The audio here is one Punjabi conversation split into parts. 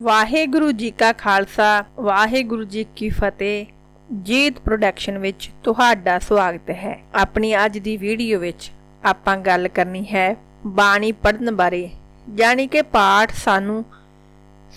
ਵਾਹਿਗੁਰੂ ਜੀ ਕਾ ਖਾਲਸਾ, ਵਾਹਿਗੁਰੂ ਜੀ ਕੀ ਫਤਿਹ। ਜੀਤ ਪ੍ਰੋਡਕਸ਼ਨ ਵਿੱਚ ਤੁਹਾਡਾ ਸਵਾਗਤ ਹੈ। ਆਪਣੀ ਅੱਜ ਦੀ ਵੀਡੀਓ ਵਿੱਚ ਆਪਾਂ ਗੱਲ ਕਰਨੀ ਹੈ ਬਾਣੀ ਪੜ੍ਹਨ ਬਾਰੇ। ਯਾਨੀ ਕਿ ਪਾਠ ਸਾਨੂੰ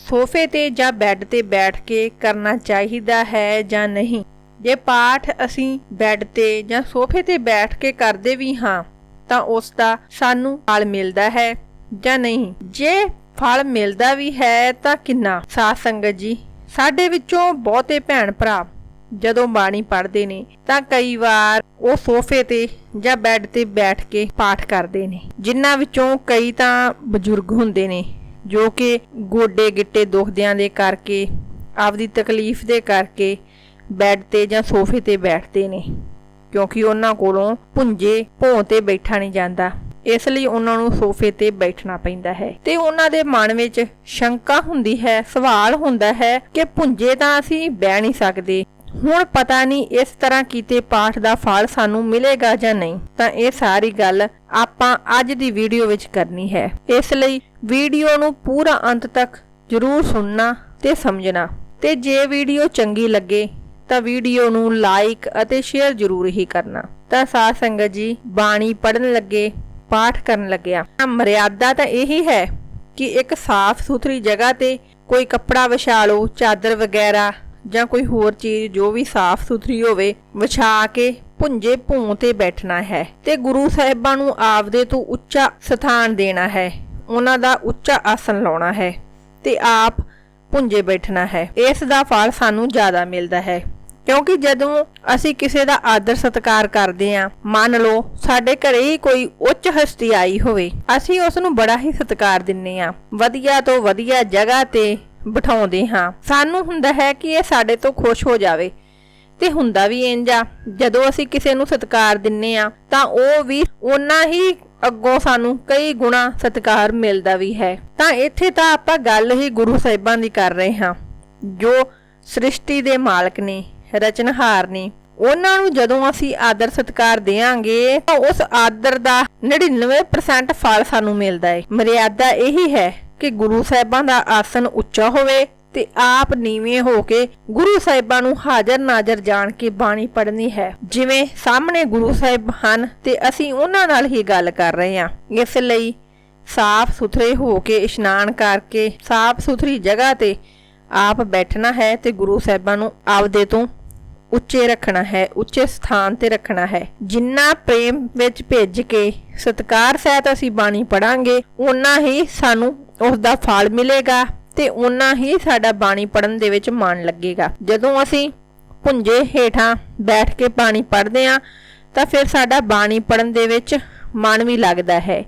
ਸੋਫੇ ਤੇ ਜਾਂ ਬੈੱਡ ਤੇ ਬੈਠ ਕੇ ਕਰਨਾ ਚਾਹੀਦਾ ਹੈ ਜਾਂ ਨਹੀਂ। ਜੇ ਪਾਠ ਅਸੀਂ ਬੈੱਡ ਤੇ ਜਾਂ ਸੋਫੇ ਤੇ ਬੈਠ ਕੇ ਕਰਦੇ ਵੀ ਹਾਂ, ਤਾਂ ਉਸ ਦਾ ਸਾਨੂੰ ਫਲ ਮਿਲਦਾ ਹੈ ਜਾਂ ਨਹੀਂ। ਜੇ ਫਲ ਮਿਲਦਾ ਵੀ ਹੈ ਤਾਂ ਕਿੰਨਾ? ਸਾਧ ਸੰਗਤ ਜੀ, ਸਾਡੇ ਵਿੱਚੋਂ ਬਹੁਤੇ ਭੈਣ ਭਰਾ ਜਦੋਂ ਬਾਣੀ ਪੜ੍ਹਦੇ ਨੇ ਤਾਂ ਕਈ ਵਾਰ ਉਹ ਸੋਫੇ ਤੇ ਜਾਂ ਬੈੱਡ ਤੇ ਬੈਠ ਕੇ ਪਾਠ ਕਰਦੇ ਨੇ। ਜਿਨ੍ਹਾਂ ਵਿੱਚੋਂ ਕਈ ਤਾਂ ਬਜ਼ੁਰਗ ਹੁੰਦੇ ਨੇ, ਜੋ ਕਿ ਗੋਡੇ ਗਿੱਟੇ ਦੁਖਦਿਆਂ ਦੇ ਕਰਕੇ, ਆਪਦੀ ਤਕਲੀਫ ਦੇ ਕਰਕੇ ਬੈੱਡ ਤੇ ਜਾਂ ਸੋਫੇ ਤੇ ਬੈਠਦੇ ਨੇ, ਕਿਉਂਕਿ ਉਹਨਾਂ ਕੋਲੋਂ ਪੁੰਜੇ ਭੋਂ ਤੇ ਬੈਠਾ ਨਹੀਂ ਜਾਂਦਾ। ਇਸ ਲਈ ਉਹਨਾਂ ਨੂੰ ਸੋਫੇ ਤੇ ਬੈਠਣਾ ਪੈਂਦਾ ਹੈ। ਤੇ ਉਹਨਾਂ ਦੇ ਮਨ ਵਿੱਚ ਸ਼ੰਕਾ ਹੁੰਦੀ ਹੈ, ਸਵਾਲ ਹੁੰਦਾ ਹੈ ਕਿ ਪੁੰਜੇ ਤਾਂ ਅਸੀਂ ਬਹਿ ਨਹੀਂ ਸਕਦੇ। ਹੁਣ ਪਤਾ ਨਹੀਂ ਇਸ ਤਰ੍ਹਾਂ ਕੀਤੇ ਪਾਠ ਦਾ ਫਲ ਸਾਨੂੰ ਮਿਲੇਗਾ ਜਾਂ ਨਹੀਂ। ਤਾਂ ਇਹ ਸਾਰੀ ਗੱਲ ਆਪਾਂ ਅੱਜ ਦੀ ਵੀਡੀਓ ਵਿੱਚ ਕਰਨੀ ਹੈ। ਇਸ ਲਈ ਵੀਡੀਓ ਨੂੰ ਪੂਰਾ ਅੰਤ ਤੱਕ ਜ਼ਰੂਰ ਸੁਣਨਾ ਤੇ ਸਮਝਣਾ। ਤੇ ਜੇ ਵੀਡੀਓ ਚੰਗੀ ਲੱਗੇ ਤਾਂ ਵੀਡੀਓ ਨੂੰ ਲਾਈਕ ਅਤੇ ਸ਼ੇਅਰ ਜ਼ਰੂਰ ਹੀ ਕਰਨਾ। ਤਾਂ ਸਾਧ ਸੰਗਤ ਜੀ, ਬਾਣੀ ਪੜਨ ਲੱਗੇ ਪਾਠ ਕਰਨ ਲੱਗਿਆ। ਮਰਿਆਦਾ ਤਾਂ ਇਹੀ ਹੈ ਕਿ ਇੱਕ ਸਾਫ਼ ਸੁਥਰੀ ਜਗ੍ਹਾ ਤੇ ਕੋਈ ਕੱਪੜਾ ਵਿਛਾ ਲਓ ਚਾਦਰ ਵਗੈਰਾ ਜਾਂ ਕੋਈ ਹੋਰ ਚੀਜ਼ ਜੋ ਵੀ ਸਾਫ਼ ਸੁਥਰੀ ਹੋਵੇ, ਵਿਛਾ ਕੇ ਭੁੰਜੇ ਭੂੰ ਤੇ ਬੈਠਣਾ ਹੈ। ਤੇ ਗੁਰੂ ਸਾਹਿਬਾਂ ਨੂੰ ਆਪਦੇ ਤੋਂ ਉੱਚਾ ਸਥਾਨ ਦੇਣਾ ਹੈ। ਉਹਨਾਂ ਦਾ ਉੱਚਾ ਆਸਨ ਲਾਉਣਾ ਹੈ ਤੇ ਆਪ ਭੁੰਜੇ ਬੈਠਣਾ ਹੈ। ਇਸ ਦਾ ਫਲ ਸਾਨੂੰ ਜ਼ਿਆਦਾ ਮਿਲਦਾ ਹੈ। ਕਿਉਂਕਿ ਜਦੋਂ ਅਸੀਂ ਕਿਸੇ ਦਾ ਆਦਰ ਸਤਿਕਾਰ ਕਰਦੇ ਆਂ ਮੰਨ ਲਓ ਸਾਡੇ ਘਰੇ ਹੀ ਕੋਈ ਉੱਚ ਹਸਤੀ ਆਈ ਹੋਵੇ, ਅਸੀਂ ਉਸ ਨੂੰ ਬੜਾ ਹੀ ਸਤਿਕਾਰ ਦਿੰਨੇ ਆਂ ਵਧੀਆ ਤੋਂ ਵਧੀਆ ਜਗ੍ਹਾ ਤੇ ਬਿਠਾਉਂਦੇ ਹਾਂ। ਸਾਨੂੰ ਹੁੰਦਾ ਹੈ ਕਿ ਇਹ ਸਾਡੇ ਤੋਂ ਖੁਸ਼ ਹੋ ਜਾਵੇ, ਤੇ ਹੁੰਦਾ ਵੀ ਇੰਜ ਆ, ਜਦੋਂ ਅਸੀਂ ਕਿਸੇ ਨੂੰ ਸਤਿਕਾਰ ਦਿੰਨੇ ਆ ਤਾਂ ਉਹ ਵੀ ਓਨਾ ਹੀ ਅੱਗੋਂ ਸਾਨੂੰ ਕਈ ਗੁਣਾ ਸਤਿਕਾਰ ਮਿਲਦਾ ਵੀ ਹੈ। ਤਾਂ ਇੱਥੇ ਤਾਂ ਆਪਾਂ ਗੱਲ ਹੀ ਗੁਰੂ ਸਾਹਿਬਾਂ ਦੀ ਕਰ ਰਹੇ ਹਾਂ, ਜੋ ਸ੍ਰਿਸ਼ਟੀ ਦੇ ਮਾਲਕ ਨੇ। ਰਚਨਹਾਰ ਨੇ ਉਹਨਾਂ ਨੂੰ ਜਦੋਂ ਅਸੀਂ ਆਦਰ ਸਤਿਕਾਰ ਦੇਾਂਗੇ ਤਾਂ ਉਸ ਆਦਰ ਦਾ 99% ਫਲ ਸਾਨੂੰ ਮਿਲਦਾ ਹੈ ਮਰਿਆਦਾ ਇਹੀ ਹੈ ਕਿ ਗੁਰੂ ਸਾਹਿਬਾਂ ਦਾ ਆਸਨ ਉੱਚਾ ਹੋਵੇ ਤੇ ਆਪ ਨੀਵੇਂ ਹੋ ਕੇ ਗੁਰੂ ਸਾਹਿਬਾਂ ਨੂੰ ਹਾਜ਼ਰ ਨਾਜ਼ਰ ਜਾਣ ਕੇ ਬਾਣੀ ਪੜ੍ਹਨੀ ਹੈ। ਜਿਵੇਂ ਸਾਹਮਣੇ ਗੁਰੂ ਸਾਹਿਬ ਹਨ ਤੇ ਅਸੀਂ ਉਹਨਾਂ ਨਾਲ ਹੀ ਗੱਲ ਕਰ ਰਹੇ ਹਾਂ। ਇਸ ਲਈ ਸਾਫ਼ ਸੁਥਰੇ ਹੋ ਕੇ ਇਸ਼ਨਾਨ ਕਰਕੇ, ਸਾਫ਼ ਸੁਥਰੀ ਜਗ੍ਹਾ ਤੇ ਆਪ ਬੈਠਣਾ ਹੈ ਤੇ ਗੁਰੂ ਸਾਹਿਬਾਂ ਨੂੰ ਆਪਦੇ ਤੋਂ ਉੱਚੇ ਰੱਖਣਾ ਹੈ, ਉੱਚੇ ਸਥਾਨ ਤੇ ਰੱਖਣਾ ਹੈ। ਜਿੰਨਾ ਪ੍ਰੇਮ ਵਿੱਚ ਭੇਜ ਕੇ ਸਤਕਾਰ ਸਹਿਤ ਅਸੀਂ ਬਾਣੀ ਪੜਾਂਗੇ ਉਨਾ ਹੀ ਸਾਨੂੰ ਉਸ ਦਾ ਫਲ ਮਿਲੇਗਾ ਤੇ ਉਨਾ ਹੀ ਸਾਡਾ ਬਾਣੀ ਪੜਨ ਦੇ ਵਿੱਚ ਮਨ ਲੱਗੇਗਾ। ਜਦੋਂ ਅਸੀਂ ਪੁੰਜੇ ਹੇਠਾਂ ਬੈਠ ਕੇ ਬਾਣੀ ਪੜ੍ਹਦੇ ਆ, ਤਾਂ ਫਿਰ ਸਾਡਾ ਬਾਣੀ ਪੜਨ ਦੇ ਵਿੱਚ ਮਨ ਵੀ ਲੱਗਦਾ ਹੈ।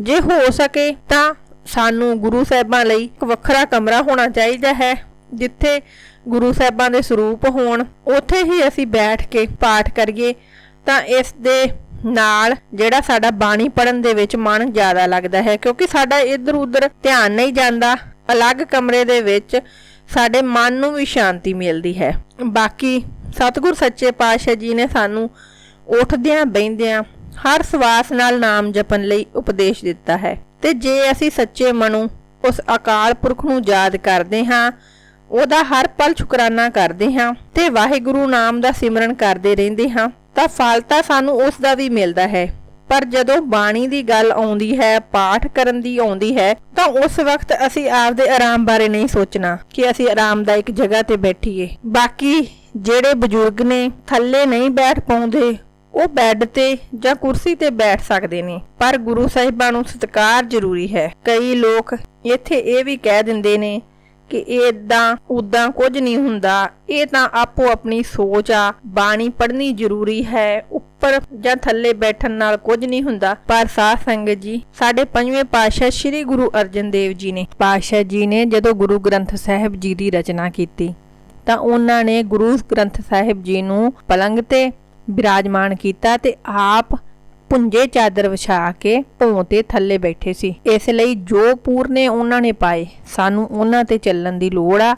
ਜੇ ਹੋ ਸਕੇ ਤਾਂ ਸਾਨੂੰ ਗੁਰੂ ਸਾਹਿਬਾਂ ਲਈ ਇੱਕ ਵੱਖਰਾ ਕਮਰਾ ਹੋਣਾ ਚਾਹੀਦਾ ਹੈ। ਜਿੱਥੇ ਗੁਰੂ ਸਾਹਿਬਾਂ ਦੇ ਸਰੂਪ ਹੋਣ, ਉੱਥੇ ਹੀ ਅਸੀਂ ਬੈਠ ਕੇ ਪਾਠ ਕਰੀਏ, ਤਾਂ ਇਸ ਦੇ ਨਾਲ ਜਿਹੜਾ ਸਾਡਾ ਬਾਣੀ ਪੜਨ ਦੇ ਵਿੱਚ ਮਨ ਜ਼ਿਆਦਾ ਲੱਗਦਾ ਹੈ, ਕਿਉਂਕਿ ਸਾਡਾ ਇੱਧਰ ਉੱਧਰ ਧਿਆਨ ਨਹੀਂ ਜਾਂਦਾ, ਅਲੱਗ ਕਮਰੇ ਦੇ ਵਿੱਚ ਸਾਡੇ ਮਨ ਨੂੰ ਵੀ ਸ਼ਾਂਤੀ ਮਿਲਦੀ ਹੈ। ਬਾਕੀ ਸਤਿਗੁਰ ਸੱਚੇ ਪਾਤਸ਼ਾਹ ਜੀ ਨੇ ਸਾਨੂੰ ਉੱਠਦਿਆਂ ਬੈੰਦਿਆਂ ਹਰ ਸਵਾਸ ਨਾਲ ਨਾਮ ਜਪਣ ਲਈ ਉਪਦੇਸ਼ ਦਿੱਤਾ ਹੈ। ਤੇ ਜੇ ਅਸੀਂ ਸੱਚੇ ਮਨੋਂ ਉਸ ਅਕਾਲ ਪੁਰਖ ਨੂੰ ਯਾਦ ਕਰਦੇ ਹਾਂ ਉਹਦਾ ਹਰ ਪਲ ਸ਼ੁਕਰਾਨਾ ਕਰਦੇ ਹਾਂ ਤੇ ਵਾਹਿਗੁਰੂ ਨਾਮ ਦਾ ਸਿਮਰਨ ਕਰਦੇ ਰਹਿੰਦੇ ਹਾਂ, ਤਾਂ ਫਲ ਤਾਂ ਸਾਨੂੰ ਉਸ ਦਾ ਵੀ ਮਿਲਦਾ ਹੈ। ਪਰ ਜਦੋਂ ਬਾਣੀ ਦੀ ਗੱਲ ਆਉਂਦੀ ਹੈ, ਪਾਠ ਕਰਨ ਦੀ ਆਉਂਦੀ ਹੈ, ਤਾਂ ਉਸ ਵਕਤ ਅਸੀਂ ਆਪਦੇ ਆਰਾਮ ਬਾਰੇ ਨਹੀਂ ਸੋਚਣਾ ਕਿ ਅਸੀਂ ਆਰਾਮਦਾਇਕ ਜਗ੍ਹਾ ਤੇ ਬੈਠੀਏ। ਬਾਕੀ ਜਿਹੜੇ ਬਜ਼ੁਰਗ ਨੇ ਥੱਲੇ ਨਹੀਂ ਬੈਠ ਪਾਉਂਦੇ, ਉਹ ਬੈੱਡ ਤੇ ਜਾਂ ਕੁਰਸੀ ਤੇ ਬੈਠ ਸਕਦੇ ਨੇ। ਪਰ ਗੁਰੂ ਸਾਹਿਬਾਂ ਨੂੰ ਸਤਿਕਾਰ ਜ਼ਰੂਰੀ ਹੈ। ਕਈ ਲੋਕ ਇੱਥੇ ਇਹ ਵੀ ਕਹਿ ਦਿੰਦੇ ਨੇ ਕਿ ਇਹ ਇਦਾਂ ਉਦਾਂ ਕੁਝ ਨਹੀਂ ਹੁੰਦਾ। ਇਹ ਤਾਂ ਆਪੋ ਆਪਣੀ ਸੋਚ ਆ। ਬਾਣੀ ਪੜ੍ਹਨੀ ਜ਼ਰੂਰੀ ਹੈ। ਉੱਪਰ ਜਾਂ ਥੱਲੇ ਬੈਠਣ ਨਾਲ ਕੁਝ ਨਹੀਂ ਹੁੰਦਾ। ਪਰ ਸਾਧ ਸੰਗਤ ਜੀ, ਸਾਡੇ ਪੰਜਵੇਂ ਪਾਤਸ਼ਾਹ ਸ੍ਰੀ ਗੁਰੂ ਅਰਜਨ ਦੇਵ ਜੀ ਨੇ, ਪਾਤਸ਼ਾਹ ਜੀ ਨੇ ਜਦੋਂ ਗੁਰੂ ਗ੍ਰੰਥ ਸਾਹਿਬ ਜੀ ਦੀ ਰਚਨਾ ਕੀਤੀ, ਤਾਂ ਉਹਨਾਂ ਨੇ ਗੁਰੂ ਗ੍ਰੰਥ ਸਾਹਿਬ ਜੀ ਨੂੰ ਪਲੰਗ ਤੇ ਬਿਰਾਜਮਾਨ ਕੀਤਾ ਤੇ ਆਪ ਪੁੰਜੇ ਚਾਦਰ ਵਿਛਾ ਕੇ ਭੋਂ ਤੇ ਥੱਲੇ ਬੈਠੇ ਸੀ। ਇਸ ਲਈ ਜੋ ਪੂਰਨੇ ਉਹਨਾਂ ਨੇ ਪਾਏ, ਸਾਨੂੰ ਉਹਨਾਂ ਤੇ ਚੱਲਣ ਦੀ ਲੋੜ ਆ।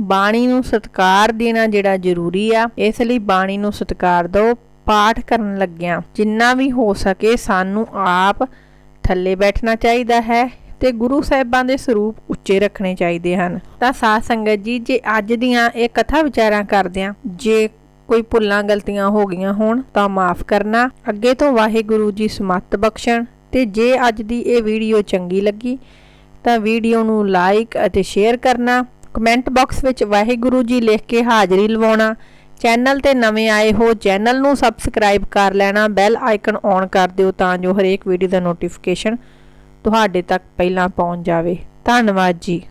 ਬਾਣੀ ਨੂੰ ਸਤਕਾਰ ਦੇਣਾ ਜਿਹੜਾ ਜ਼ਰੂਰੀ ਆ। ਇਸ ਲਈ ਬਾਣੀ ਨੂੰ ਸਤਕਾਰ ਦਿਓ ਪਾਠ ਕਰਨ ਲੱਗਿਆਂ। ਜਿੰਨਾ ਵੀ ਹੋ ਸਕੇ ਸਾਨੂੰ ਆਪ ਥੱਲੇ ਬੈਠਣਾ ਚਾਹੀਦਾ ਹੈ ਤੇ ਗੁਰੂ ਸਾਹਿਬਾਂ ਦੇ ਸਰੂਪ ਉੱਚੇ ਰੱਖਣੇ ਚਾਹੀਦੇ ਹਨ। ਤਾਂ ਸਾਧ ਸੰਗਤ ਜੀ, ਜੇ ਅੱਜ ਦੀਆਂ ਇਹ ਕਥਾ ਵਿਚਾਰਾਂ ਕਰਦਿਆਂ, ਜੇ ਕੋਈ ਭੁੱਲਾਂ ਗਲਤੀਆਂ ਹੋ ਗਈਆਂ ਹੋਣ ਤਾਂ ਮਾਫ ਕਰਨਾ। ਅੱਗੇ ਤੋਂ ਵਾਹਿਗੁਰੂ ਜੀ ਸਮੱਤ ਬਖਸ਼ਣ। ਤੇ ਜੇ ਅੱਜ ਦੀ ਇਹ ਵੀਡੀਓ ਚੰਗੀ ਲੱਗੀ, ਤਾਂ ਵੀਡੀਓ ਨੂੰ ਲਾਈਕ ਅਤੇ ਸ਼ੇਅਰ ਕਰਨਾ। ਕਮੈਂਟ ਬਾਕਸ ਵਿੱਚ ਵਾਹਿਗੁਰੂ ਜੀ ਲਿਖ ਕੇ ਹਾਜ਼ਰੀ ਲਵਾਉਣਾ। ਚੈਨਲ ਤੇ ਨਵੇਂ ਆਏ ਹੋ, ਚੈਨਲ ਨੂੰ ਸਬਸਕ੍ਰਾਈਬ ਕਰ ਲੈਣਾ। ਬੈਲ ਆਈਕਨ ਔਨ ਕਰ ਦਿਓ ਤਾਂ ਜੋ ਹਰੇਕ ਵੀਡੀਓ ਦਾ ਨੋਟੀਫਿਕੇਸ਼ਨ ਤੁਹਾਡੇ ਤੱਕ ਪਹਿਲਾਂ ਪਹੁੰਚ ਜਾਵੇ। ਧੰਨਵਾਦ ਜੀ।